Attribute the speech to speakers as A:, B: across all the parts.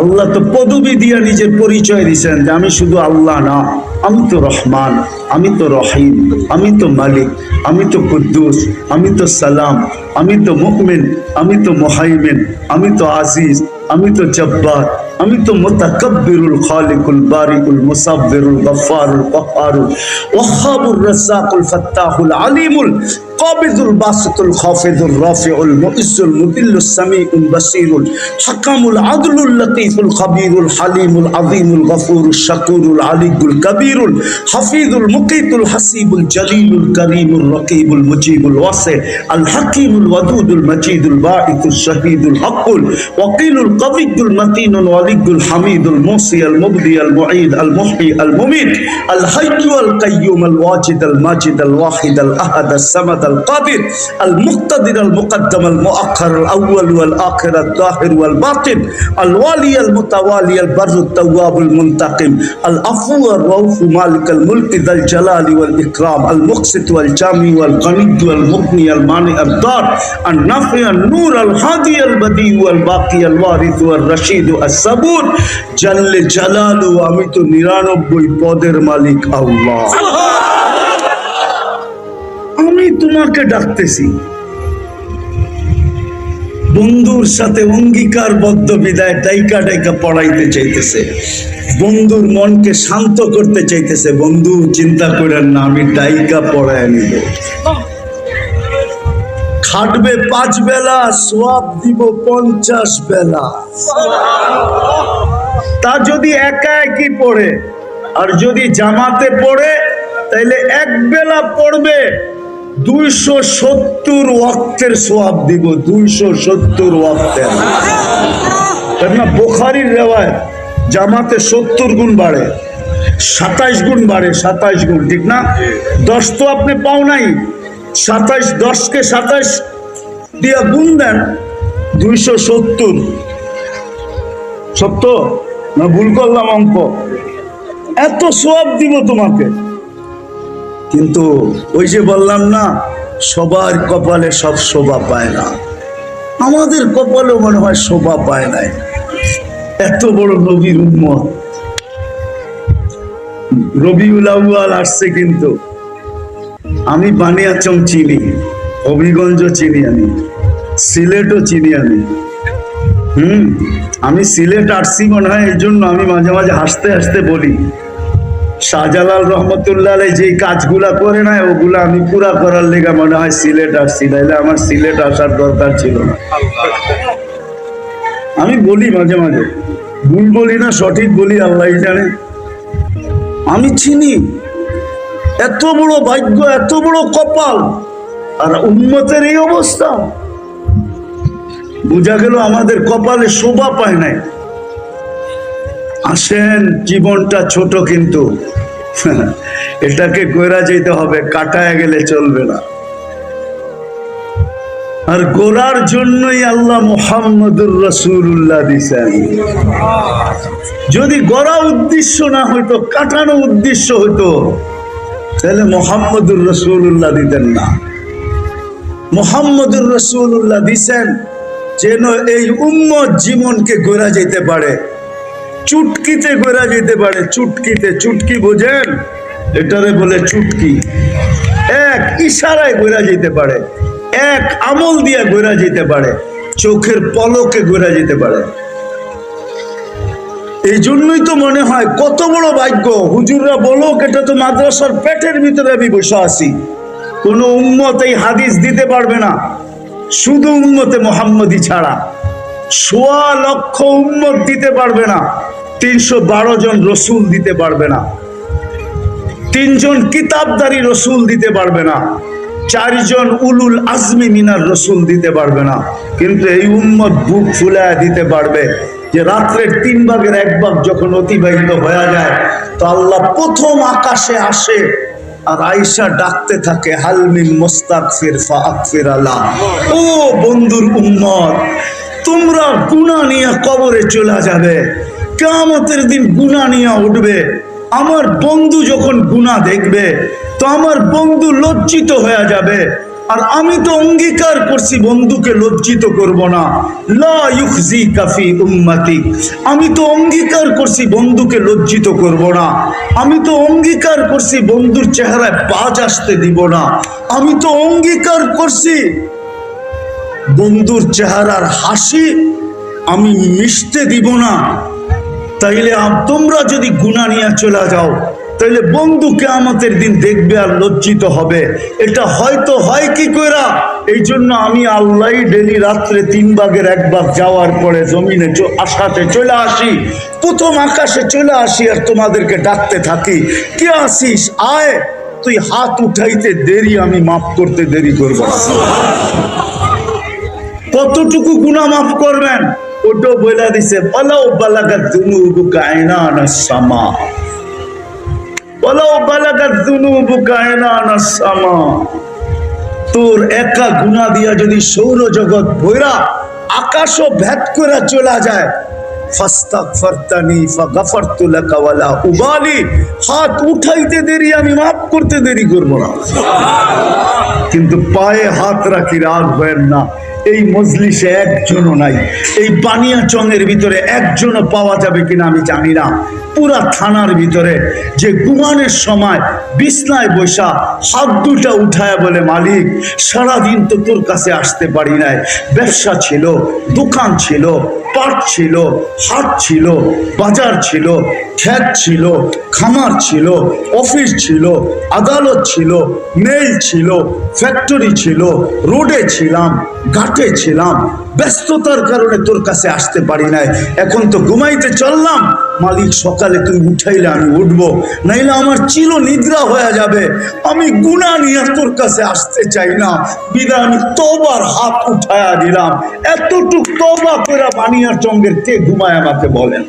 A: আল্লাহ তো পদবি দিয়া নিজের পরিচয় দিচ্ছেন যে আমি শুধু আল্লাহ না, আমি তো রহমান, আমি তো রহিম, আমি তো মালিক, আমি তো কুদ্দুস, আমি তো সালাম আমি তো মুকমিন আমি তো মোহাইমিন, আমি তো আজিজ, আমি তো জব্বার, আমি তো মুতাকাব্বিরুল খালিকুল বারিকুল মুসাব্বিরুল গফফারুল কহ্হারুল ওয়াহ্হাবুর রাজ্জাকুল ফাত্তাহুল আলিমুল, কাবিদুল বাসিতুল খাফিদুর রাফিউল মুইজ্জুল মুদিল্লুস সামিউল বাসিরুল, হাকামুল আদলুল লতীফুল খাবীরুল হালিমুল আযীমুল গফুরুশ শাকুরুল আলিকুল কবীরুল, হাফিজুল মুকিতুল হাসিবুল জলিলুল করিমুল রকিবুল মুজিবুল ওয়াসি আল হাকিমুল الودود المجيد الباعث الشهيد الحق وقيل القوي المتين الولي الحميد الموصي المبدي المعيد المحيي المميت الحي القيوم الواجد الماجد الواحد الأحد السمد القادر المقتدر المقدم المؤخر الأول والآخر الظاهر والباطن الوالي المتوالي البر التواب المنتقم العفو الروف مالك الملك ذا الجلال والإكرام المقسط والجامي والغني والمغني المانع الدار النافع النور الهادي البديع والباقي الوارث والرشيد الصبور جل جلاله আমি তো নিরানব্বই পদের মালিক আল্লাহ আমি তোমাকে ডাকতেছি বন্ধুর সাথে অঙ্গীকারবদ্ধ বিদায় ডাইকা ডাইকা পড়াইতে চাইতেছে বন্ধুর মনকে শান্ত করতে চাইতেছে বন্ধু চিন্তা করেন না আমি ডাইকা পড়ায় নিব খাটবে পাঁচ বেলা, সোয়াব দিব পঞ্চাশ বেলা। তা যদি একা একই পড়ে, আর যদি জামাতে পড়ে, তাইলে এক বেলা পড়বে। দুইশো সত্তর ওয়াক্তের সোয়াব দিব, দুইশো সত্তর ওয়াক্তের। কেননা বোখারির রেওয়ায় জামাতে সত্তর গুণ বাড়ে, সাতাইশ গুণ বাড়ে, সাতাইশ গুণ, ঠিক না? দশ তো আপনি পাও নাই। সাতাইশ, দশকে সাতাইশ দিয়া গুণ দেন দুইশো সত্তর। সত্য না ভুল করলাম অঙ্ক? এত সোয়াব দিব তোমাকে। কিন্তু ওই যে বললাম না, সবার কপালে সব শোভা পায় না। আমাদের কপালে মনে হয় শোভা পায় নাই। এত বড় নবীর উম্মত রবিউল আউয়াল আসছে কিন্তু। আমি বানিয়াচং চিনি হবিগঞ্জ চিনি আমি, সিলেটও চিনি আমি। হুম, আমি সিলেট আসছি মনে হয়, এই জন্য আমি মাঝে মাঝে হাসতে হাসতে বলি। শাহজালাল রহমতুল্লাহ যে কাজগুলা করে না, ওগুলো আমি পুরা করার লেগে মনে হয় সিলেট আসছি নাইলে আমার সিলেট আসার দরকার ছিল না। আমি বলি মাঝে মাঝে, ভুল বলি না, সঠিক বলি আল্লাহ জানে। আমি চিনি এত বড় ভাগ্য, এত বড় কপাল, আর উন্মতের এই অবস্থা। বোঝা গেল আমাদের কপালে শোভা পায় নাই। আসেন, জীবনটা ছোট কিন্তু। এটাকে কইরা যেতে হবে, কাটায় গেলে চলবে না। আর গোড়ার জন্যই আল্লাহ মোহাম্মদুর রসুল্লাহ দিছেন। যদি গড়া উদ্দেশ্য না হইতো, কাটানো উদ্দেশ্য হইতো তাহলে মোহাম্মদুর রসুল্লাহ দিতেন না। মোহাম্মদুর রসুল্লাহ দিছেন যেন এই উম্মত জীবনকে গোড়া যেতে পারে। চুটকিতে গোড়া যেতে পারে, চুটকিতে। চুটকি বোঝেন? এটারে বলে চুটকি। এক ইশারায় গোড়া যেতে পারে, এক আমল দিয়ে গোড়া যেতে পারে, চোখের পলকে গোড়া যেতে পারে। এই জন্যই তো মনে হয় কত বড় ভাগ্য। হুজুররা বলো, এটা তো মাদ্রাসার পেটের ভিতরে আমি বসে আছি। কোনো উম্মত এই হাদিস দিতে পারবে না। শুধু উম্মতে মোহাম্মদী ছাড়া। সোয়া লক্ষ উম্মত দিতে পারবে না। তিনশো বারো জন রসুল দিতে পারবে না। তিনজন কিতাবদারি রসুল দিতে পারবে না। চারজন উলুল আজমি মিনার রসুল দিতে পারবে না। কিন্তু এই উম্মত বুক ফুলায় দিতে পারবে। যে রাত্রের তিন ভাগের এক ভাগ যখন অতিবাহিত হয়ে যায়, তো আল্লাহ প্রথম আকাশে আসে আর আইসা ডাকতে থাকে হালমিন মোস্তাকফির ফাকফির আল্লাহ ও বন্ধুর উম্মত, তোমরা গুণা নিয়ে কবরে চলে যাবে কেমতের দিন গুণা নিয়ে উঠবে। আমার বন্ধু যখন গুণা দেখবে, তো আমার বন্ধু লজ্জিত হয়ে যাবে। আর আমি তো অঙ্গীকার করছি, বন্ধুকে লজ্জিত করব না। লা ইউখজি কাফি উম্মতি। আমি তো অঙ্গীকার করছি, বন্ধুকে লজ্জিত করব না। আমি তো অঙ্গীকার করছি, বন্ধুর চেহারায় বাজ আসতে দিব না। আমি তো অঙ্গীকার করছি, বন্ধুর চেহারার হাসি আমি মিশতে দিব না। তাইলে তোমরা যদি গুণা নিয়ে চলে যাও তাইলে বন্ধুকে আমাদের দিন দেখবে আর লজ্জিত হবে। এটা হয়তো হয় কি কইরা? এই জন্য আমি আল্লাহ ডেলি রাত্রে তিন ভাগের এক ভাগ যাওয়ার পরে জমিনে আসাতে চলে আসি। প্রথম আকাশে চলে আসি আর তোমাদেরকে ডাকতে থাকি। কে আসিস আয়। তুই হাত উঠাইতে দেরি, আমি মাফ করতে দেরি করব কতটুকু গুণা মাফ করবেন? ওটো বলে দিছে, পালাও বালাকা দুনুবু কায়নানা সামা। তোর একা গুণা দিয়া যদি সৌরজগৎ ভৈরা আকাশও ভেদ করে চলা যায় হাত উঠাইতে দেরি, আমি মাফ করতে দেরি করব না। কিন্তু পায়ে হাত রাখি, রাগ হয় না। এই মজলিসে একজনও নাই। এই বানিয়া চঙের ভিতরে একজনও পাওয়া যাবে কিনা আমি জানি না। পুরা থানার ভিতরে যে ঘুমানোর সময় বিছনায় বসা হাত দুটা উঠায় বলে মালিক, সারাদিন তো তোর কাছে আসতে পারি নাই। ব্যবসা ছিল, দোকান ছিল পাট ছিল, হাট ছিল, বাজার ছিল, ক্ষেত ছিল, খামার ছিল, অফিস ছিল, আদালত ছিল মেল ছিল ফ্যাক্টরি ছিল রোডে ছিলাম, ঘাটে ছিলাম ব্যস্ততার কারণে তোর কাছে আসতে পারি নাই। এখন তো ঘুমাইতে চললাম। মালিক, সকালে তুই উঠাইলে আমি উঠবো। নাইলে আমার চির নিদ্রা হয়ে যাবে। আমি গুণা নিয়ে তোর কাছে আসতে চাই না। বিদায় আমি তোবার হাত উঠায়া দিলাম। এতটুক তোবা করে বানিয়ার চঙ্গের কে ঘুমায় আমাকে বলেন?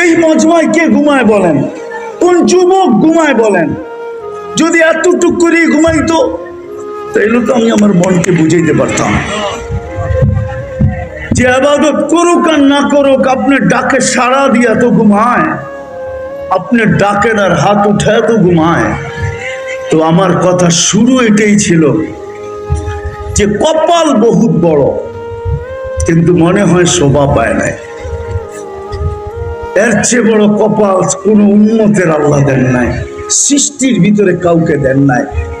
A: এই মজমায় কে ঘুমায় বলেন? কোন যুবক ঘুমায় বলেন? যদি এতটুক করে ঘুমাইতো তাইলে তো আমি আমার মনকে বুঝাইতে পারতাম। যে আবাদত করুক আর না করুক, আপনার ডাকে সাড়া দিয়া তো ঘুমায়। আপনার ডাকের আর হাত উঠায় তো ঘুমায়। তো আমার কথা শুরু এটাই ছিল যে কপাল বহুত বড়, কিন্তু মনে হয় শোভা পায় নাই। এর চেয়ে বড় কপাল কোন উন্নতের আল্লাহ দেন নাই, সৃষ্টির ভিতরে কাউকে দেন নাই।